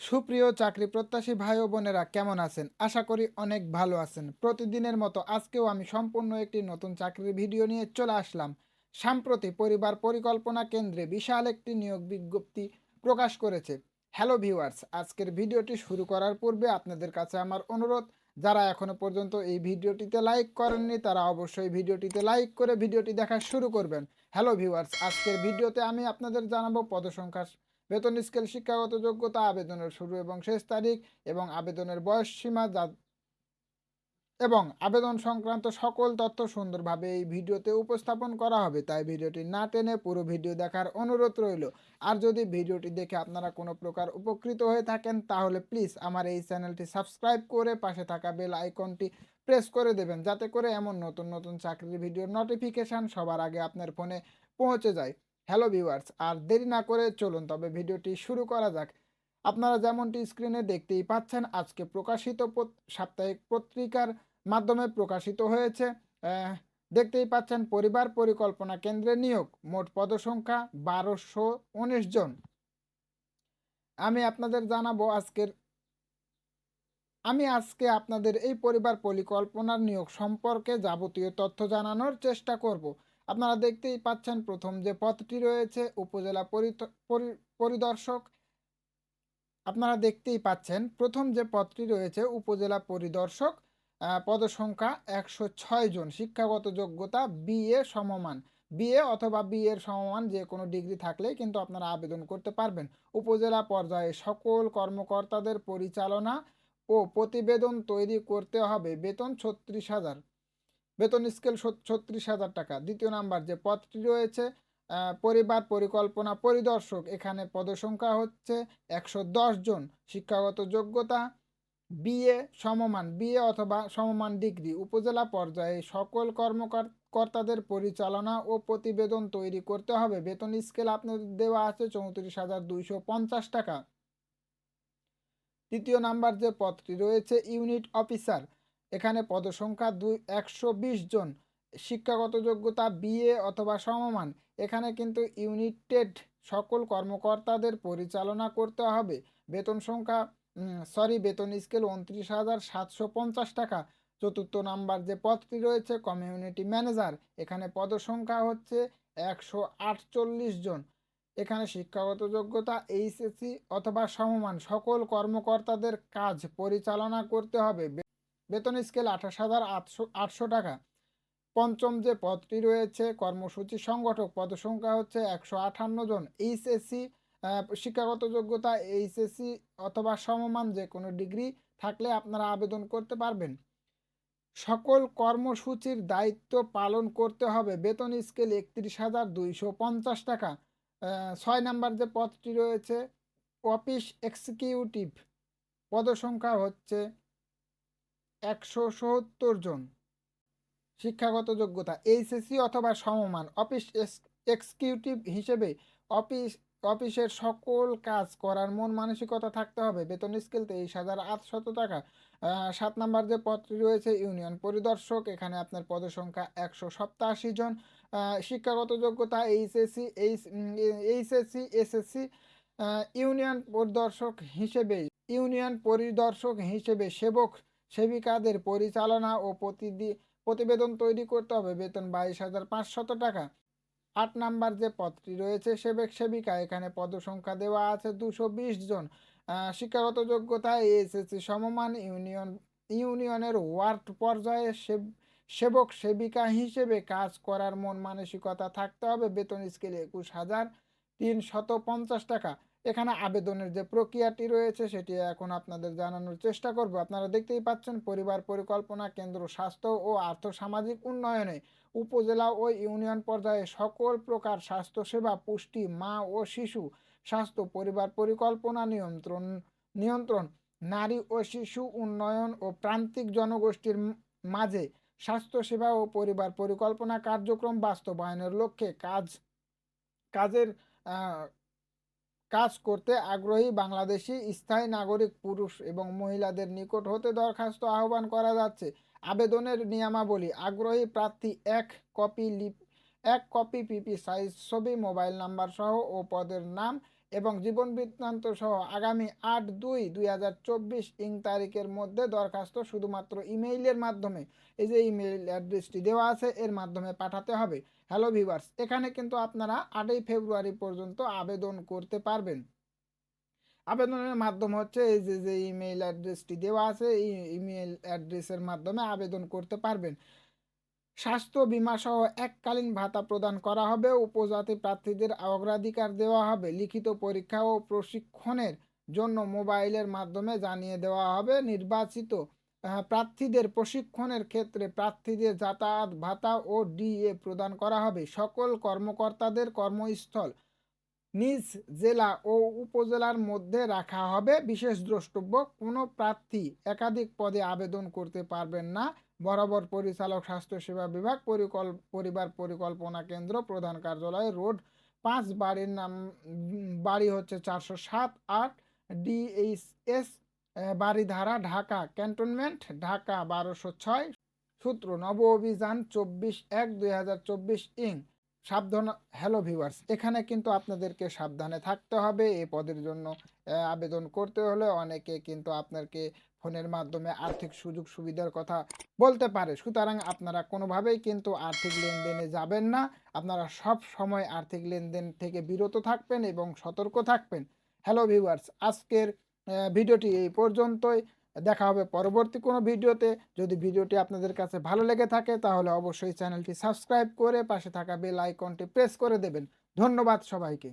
সুপ্রিয় চাকরি প্রত্যাশী ভাই ও বোনেরা, কেমন আছেন? আশা করি অনেক ভালো আছেন। প্রতিদিনের মতো আজকেও আমি সম্পূর্ণ একটি নতুন চাকরির ভিডিও নিয়ে চলে আসলাম। সাম্প্রতি পরিবার পরিকল্পনা কেন্দ্রে বিশাল একটি নিয়োগ বিজ্ঞপ্তি প্রকাশ করেছে। হ্যালো ভিউয়ার্স, আজকের ভিডিওটি শুরু করার পূর্বে আপনাদের কাছে আমার অনুরোধ, যারা এখনও পর্যন্ত এই ভিডিওটিতে লাইক করেননি, তারা অবশ্যই ভিডিওটিতে লাইক করে ভিডিওটি দেখা শুরু করবেন। হ্যালো ভিউয়ার্স, আজকের ভিডিওতে আমি আপনাদের জানাব পদসংখ্যা বেতন স্কেল শিক্ষাগত যোগ্যতা, আবেদনের শুরু এবং শেষ তারিখ এবং আবেদনের বয়স সীমা যা এবং আবেদন সংক্রান্ত সকল তথ্য সুন্দরভাবে এই ভিডিওতে উপস্থাপন করা হবে। তাই ভিডিওটি না টেনে পুরো ভিডিও দেখার অনুরোধ রইল। আর যদি ভিডিওটি দেখে আপনারা কোনো প্রকার উপকৃত হয়ে থাকেন, তাহলে প্লিজ আমার এই চ্যানেলটি সাবস্ক্রাইব করে পাশে থাকা বেল আইকনটি প্রেস করে দেবেন, যাতে করে এমন নতুন নতুন চাকরির ভিডিওর নোটিফিকেশান সবার আগে আপনার ফোনে পৌঁছে যায়। হ্যালো ভিউয়ার্স আর দেরি না করে চলুন তবে ভিডিওটি শুরু করা যাক। আপনারা যেমনটি স্ক্রিনে দেখতেই পাচ্ছেন, আজকে প্রকাশিত সাপ্তাহিক পত্রিকার মাধ্যমে প্রকাশিত হয়েছে দেখতেই পাচ্ছেন পরিবার পরিকল্পনা কেন্দ্রে নিয়োগ, মোট পদসংখ্যা বারোশো উনিশ জন। আমি আপনাদের জানাব আজকের আমি আজকে আপনাদের এই পরিবার পরিকল্পনার নিয়োগ সম্পর্কে যাবতীয় তথ্য জানানোর চেষ্টা করব। আপনারা দেখতেই পাচ্ছেন প্রথম যে পদটি রয়েছে উপজেলা পরিদর্শক, আপনারা দেখতেই পাচ্ছেন প্রথম যে পদটি রয়েছে উপজেলা পরিদর্শক পদসংখ্যা একশো ছয় জন, শিক্ষাগত যোগ্যতা বিএ সমমান। বিএ অথবা বিএর সমমান যে কোনো ডিগ্রি থাকলেই কিন্তু আপনারা আবেদন করতে পারবেন। উপজেলা পর্যায়ে সকল কর্মকর্তাদের পরিচালনা ও প্রতিবেদন তৈরি করতে হবে। বেতন ছত্রিশ হাজার। বেতন স্কেল ছত্রিশ হাজার টাকা। দ্বিতীয় নাম্বার যে পদটি রয়েছে পরিবার, পরিকল্পনা, পরিদর্শক, এখানে পদসংখ্যা হচ্ছে একশো দশ জন। শিক্ষাগত যোগ্যতা, বিএ সমমান, বিএ অথবা সমমান ডিগ্রি। উপজেলা পর্যায়ে সকল কর্মকর্তাদের পরিচালনা ও প্রতিবেদন তৈরি করতে হবে। বেতন স্কেল আপনাদের দেওয়া আছে চৌত্রিশ হাজার দুইশো পঞ্চাশ টাকা। তৃতীয় নাম্বার যে পদটি রয়েছে, ইউনিট অফিসার। এখানে পদসংখ্যা দুই, একশো বিশ জন। শিক্ষাগত যোগ্যতা বিএ অথবা সমমান। এখানে কিন্তু ইউনিটেড সকল কর্মকর্তাদের পরিচালনা করতে হবে। বেতন সংখ্যা সরি বেতন স্কেল উনত্রিশ হাজার সাতশো পঞ্চাশ টাকা। চতুর্থ নাম্বার যে পদটি রয়েছে কমিউনিটি ম্যানেজার এখানে পদসংখ্যা হচ্ছে একশো আটচল্লিশ জন। এখানে শিক্ষাগত যোগ্যতা, এইচএসসি অথবা সমমান। সকল কর্মকর্তাদের কাজ পরিচালনা করতে হবে। বেতন স্কেল আঠাশ হাজার আটশো আটশো টাকা। পঞ্চম যে পদটি রয়েছে, কর্মসূচি সংগঠক পদসংখ্যা হচ্ছে একশো আটান্ন জন। এইচএসসি শিক্ষাগত যোগ্যতা এইচএসসি অথবা সমমান যে কোনো ডিগ্রি থাকলে আপনারা আবেদন করতে পারবেন। সকল কর্মসূচির দায়িত্ব পালন করতে হবে। বেতন স্কেল একত্রিশ হাজার দুইশো পঞ্চাশ টাকা। ছয় নাম্বার যে পদটি রয়েছে, অফিস এক্সিকিউটিভ পদসংখ্যা হচ্ছে একশো সত্তর জন। শিক্ষাগত যোগ্যতা, এইচএসসি অথবা সমমান, অফিস এক্সিকিউটিভ হিসেবে অফিস, অফিসের সকল কাজ করার মন মানসিকতা থাকতে হবে। বেতন স্কেল তেইশ হাজার আটশত টাকা। সাত নাম্বার যে পদটি রয়েছে, ইউনিয়ন পরিদর্শক, এখানে আপনার পদসংখ্যা একশো সপ্তাশি জন। শিক্ষাগত যোগ্যতা, HSC, H HSC, SSC union পরিদর্শক হিসেবে, ইউনিয়ন পরিদর্শক হিসেবে সেবক সেবিকাদের পরিচালনা ও প্রতিদি, প্রতিবেদন তৈরি করতে হবে। বেতন বাইশ হাজার পাঁচশত টাকা। আট নাম্বার যে পদটি রয়েছে, সেবক সেবিকা, এখানে পদসংখ্যা দেওয়া আছে দুশো বিশ জন। শিক্ষাগত যোগ্যতা এসএসসি সমমান, ইউনিয়ন, ইউনিয়নের ওয়ার্ড পর্যায়ে সেবক সেবিকা হিসেবে কাজ করার মন মানসিকতা থাকতে হবে। বেতন স্কেল একুশ হাজার তিনশত পঞ্চাশ টাকা। এখানে আবেদনের যে প্রক্রিয়াটি রয়েছে সেটি এখন আপনাদের জানানোর চেষ্টা করব। আপনারা দেখতেই পাচ্ছেন পরিবার পরিকল্পনা, কেন্দ্র স্বাস্থ্য ও আর্থসামাজিক উন্নয়নে উপজেলা ও ইউনিয়ন পর্যায়ে সকল প্রকার স্বাস্থ্যসেবা, পুষ্টি, মা ও শিশু স্বাস্থ্য পরিবার পরিকল্পনা নিয়ন্ত্রণ নিয়ন্ত্রণ, নারী ও শিশু উন্নয়ন ও প্রান্তিক জনগোষ্ঠীর মাঝে স্বাস্থ্যসেবা ও পরিবার পরিকল্পনা কার্যক্রম বাস্তবায়নের লক্ষ্যে কাজ, কাজের কাজ করতে আগ্রহী বাংলাদেশি স্থায়ী নাগরিক, পুরুষ এবং মহিলাদের নিকট হতে দরখাস্ত আহ্বান করা যাচ্ছে। আবেদনের নিয়মাবলী, আগ্রহী প্রার্থী এক কপি লিপ, এক কপি পিপি সাইজ, ছবি, মোবাইল নাম্বার সহ ও পদের নাম এবং জীবন বৃত্তান্ত সহ আগামী আট দুই দুই হাজার চব্বিশ ইং তারিখের মধ্যে দরখাস্ত শুধুমাত্র ইমেইলের মাধ্যমে। এই যে ইমেইল অ্যাড্রেসটি দেওয়া আছে, এর মাধ্যমে পাঠাতে হবে। হ্যালো ভিভার্স এখানে কিন্তু আপনারা আটই ফেব্রুয়ারি পর্যন্ত আবেদন করতে পারবেন। আবেদনের মাধ্যম হচ্ছে এই যে যে ইমেইল অ্যাড্রেসটি দেওয়া আছে, এই ইমেইল অ্যাড্রেসের মাধ্যমে আবেদন করতে পারবেন। স্বাস্থ্য বিমা সহ এককালীন ভাতা প্রদান করা হবে, উপজাতি প্রার্থীদের অগ্রাধিকার দেওয়া হবে, লিখিত পরীক্ষা ও প্রশিক্ষণের জন্য মোবাইলের মাধ্যমে জানিয়ে দেওয়া হবে। নির্বাচিত প্রার্থীদের প্রশিক্ষণের ক্ষেত্রে প্রার্থীদের যাতায়াত ভাতা ও ডিএ প্রদান করা হবে। সকল কর্মকর্তাদের কর্মস্থল নিজ জেলা ও উপজেলার মধ্যে রাখা হবে। বিশেষ দ্রষ্টব্য, কোনো প্রার্থী একাধিক পদে আবেদন করতে পারবেন না। বরাবর পরিচালক স্বাস্থ্যসেবা বিভাগ, পরিকল, পরিবার পরিকল্পনা কেন্দ্র, প্রধান কার্যালয়, রোড পাঁচ, বাড়ির নাম বাড়ি হচ্ছে চারশো সাত, আট, ডিএইচএস বাড়িধারা ঢাকা, ক্যান্টনমেন্ট, ঢাকা বারোশো ছয়, সূত্র, নব অভিযান চব্বিশ এক, দুই হাজার চব্বিশ, ইং। সাবধান, হ্যালো ভিউয়ার্স, এখানে কিন্তু আপনাদেরকে সাবধানে থাকতে হবে। এ পদের জন্য আবেদন করতে হলে অনেকে কিন্তু আপনাকে ফোনের মাধ্যমে আর্থিক সুযোগ সুবিধার কথা বলতে পারে। সুতরাং আপনারা কোনোভাবেই কিন্তু আর্থিক লেনদেনে যাবেন না। আপনারা সব সময় আর্থিক লেনদেন থেকে বিরত থাকবেন এবং সতর্ক থাকবেন। হ্যালো ভিউয়ার্স আজকের ভিডিওটি এই পর্যন্তই। দেখা হবে পরবর্তী কোনো ভিডিওতে। যদি ভিডিওটি আপনাদের কাছে ভালো লেগে থাকে, তাহলে অবশ্যই চ্যানেলটি সাবস্ক্রাইব করে পাশে থাকা বেল আইকনটি প্রেস করে দেবেন। ধন্যবাদ সবাইকে।